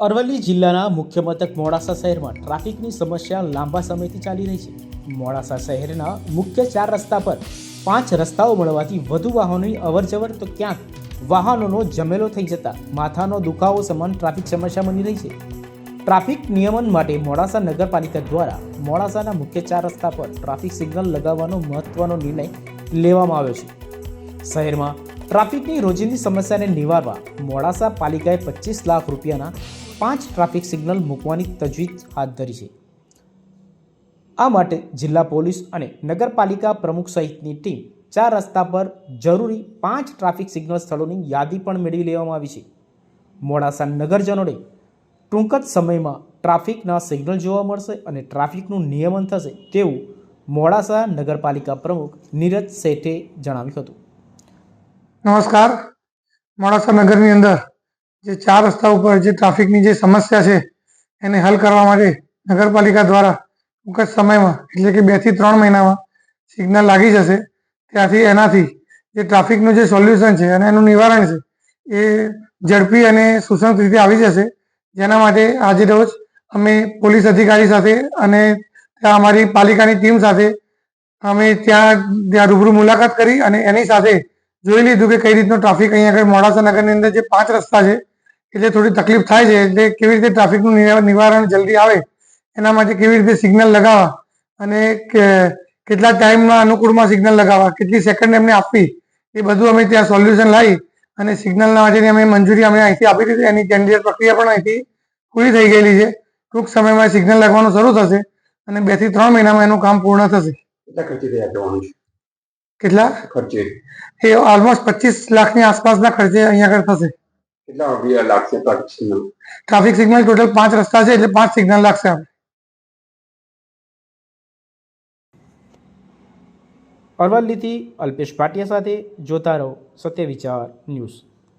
અરવલ્લી જિલ્લાના મુખ્ય મથક મોડાસા શહેરમાં ટ્રાફિકની સમસ્યા લાંબા સમયથી ચાલી રહી છે. મોડાસા શહેરના મુખ્ય ચાર રસ્તા પર પાંચ રસ્તાઓ મળવાથી વધુ વાહનોની અવરજવર તો ક્યાંક વાહનોનો જમેલો થઈ જતા માથાનો દુખાવો સમાન ટ્રાફિક સમસ્યા બની રહી છે. ટ્રાફિક નિયમન માટે મોડાસા નગરપાલિકા દ્વારા મોડાસાના મુખ્ય ચાર રસ્તા પર ટ્રાફિક સિગ્નલ લગાવવાનો મહત્વનો નિર્ણય લેવામાં આવ્યો છે. શહેરમાં ટ્રાફિકની રોજિંદી સમસ્યાને નિવારવા મોડાસા પાલિકાએ પચીસ લાખ રૂપિયાના પાંચ ટ્રાફિક સિગ્નલ મૂકવાની તજવીજ હાથ ધરી છે. આ માટે જિલ્લા પોલીસ અને નગરપાલિકા પ્રમુખ સહિતની ટીમ ચાર રસ્તા પર જરૂરી પાંચ ટ્રાફિક સિગ્નલ સ્થળોની યાદી પણ મેળવી લેવામાં આવી છે. મોડાસા નગરજનોને ટૂંક જ સમયમાં ટ્રાફિકના સિગ્નલ જોવા મળશે અને ટ્રાફિકનું નિયમન થશે તેવું મોડાસા નગરપાલિકા પ્રમુખ નીરજ શેઠે જણાવ્યું હતું. નમસ્કાર. મોડાસા નગરની અંદર જે ચાર રસ્તા ઉપર જે ટ્રાફિકની જે સમસ્યા છે, એને હલ કરવા માટે નગરપાલિકા દ્વારા ટૂંક જ સમયમાં, એટલે કે બેથી ત્રણ મહિનામાં સિગ્નલ લાગી જશે. ત્યાંથી એનાથી જે ટ્રાફિકનું જે સોલ્યુશન છે અને એનું નિવારણ છે, એ ઝડપી અને સુસંગત રીતે આવી જશે. જેના માટે આજે રોજ અમે પોલીસ અધિકારી સાથે અને ત્યાં અમારી પાલિકાની ટીમ સાથે અમે ત્યાં ત્યાં રૂબરૂ મુલાકાત કરી અને એની સાથે જોઈ લીધું કે કઈ રીતનો ટ્રાફિક અહીંયા આગળ મોડાસા નગરની અંદર જે પાંચ રસ્તા છે, એટલે થોડી તકલીફ થાય છે, એટલે કેવી રીતે ટ્રાફિકનું નિવારણ જલ્દી આવે, એના માટે કેવી રીતે સિગ્નલ લગાવવા અને કેટલા ટાઈમના અનુકૂળમાં સિગ્નલ લગાવવા, કેટલી સેકન્ડ એમને આપવી, એ બધું અમે ત્યાં સોલ્યુશન લાવી અને સિગ્નલના માટેની અમે મંજૂરી અમે અહીંથી આપી દીધી, એની ટેન્ડર પ્રક્રિયા પણ અહીંથી પૂરી થઈ ગયેલી છે. ટૂંક સમયમાં સિગ્નલ લગાવવાનું શરૂ થશે અને બેથી ત્રણ મહિનામાં એનું કામ પૂર્ણ થશે. કેટલા ખર્ચે તૈયાર કરવાનું છે કેટલા ખર્ચે એ ઓલમોસ્ટ પચીસ લાખની આસપાસના ખર્ચે અહીંયા આગળ થશે કેટલા રૂપિયા લાગશે traffic signal traffic signal total પાંચ રસ્તા છે એટલે પાંચ સિગ્નલ લાગશે આપણે અરવલ્લીથી અલ્પેશ ભાટિયા સાથે જોતા રહો સત્ય વિચાર ન્યૂઝ